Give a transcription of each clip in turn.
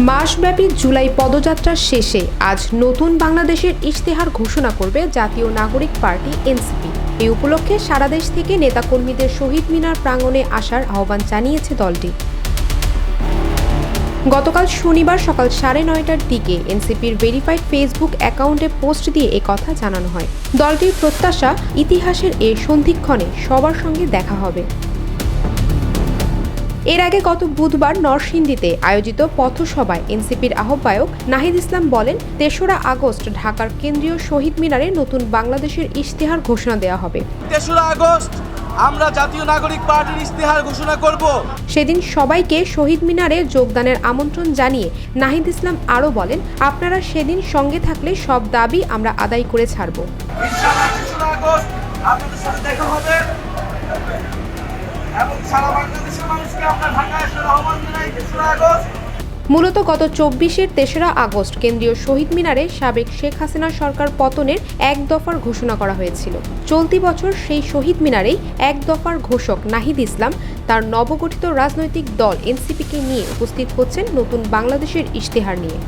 মাসব্যাপী জুলাই পদযাত্রার শেষে আজ নতুন বাংলাদেশের ইশতেহার ঘোষণা করবে জাতীয় নাগরিক পার্টি এনসিপি। এই উপলক্ষে সারা দেশ থেকে নেতাকর্মীদের শহীদ মিনার প্রাঙ্গণে আসার আহ্বান জানিয়েছে দলটি। গতকাল শনিবার সকাল সাড়ে নয়টার দিকে এনসিপির ভেরিফাইড ফেসবুক অ্যাকাউন্টে পোস্ট দিয়ে এ কথা জানানো হয়। দলটির প্রত্যাশা, ইতিহাসের এ সন্ধিক্ষণে সবার সঙ্গে দেখা হবে। এর আগে গত বুধবার নরসিংদীতে আয়োজিত পথসভায় এনসিপির আহ্বায়ক নাহিদ ইসলাম বলেন তেসরা আগস্ট ঢাকার কেন্দ্রীয় শহীদ মিনারে নতুন বাংলাদেশের ইশতেহার ঘোষণা দেওয়া হবে। তেসরা আগস্ট আমরা জাতীয় নাগরিক পার্টির ইস্তেহার ঘোষণা করব। সেদিন সবাইকে শহীদ মিনারে যোগদানের আমন্ত্রণ জানিয়ে নাহিদ ইসলাম আরও বলেন আপনারা সেদিন সঙ্গে থাকলে সব দাবি আমরা আদায় করে ছাড়ব। আপনাদের সাথে দেখা হবে। মূলত গত চব্বিশের তেসরা আগস্ট কেন্দ্রীয় শহীদ মিনারে সাবেক শেখ হাসিনা সরকার পতনের এক দফার ঘোষণা করা হয়েছিল। চলতি বছর সেই শহীদ মিনারেই এক দফার ঘোষক নাহিদ ইসলাম তার নবগঠিত রাজনৈতিক দল এনসিপিকে নিয়ে উপস্থিত হচ্ছেন নতুন বাংলাদেশের ইশতেহার নিয়ে।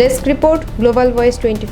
Desk report, global voice twenty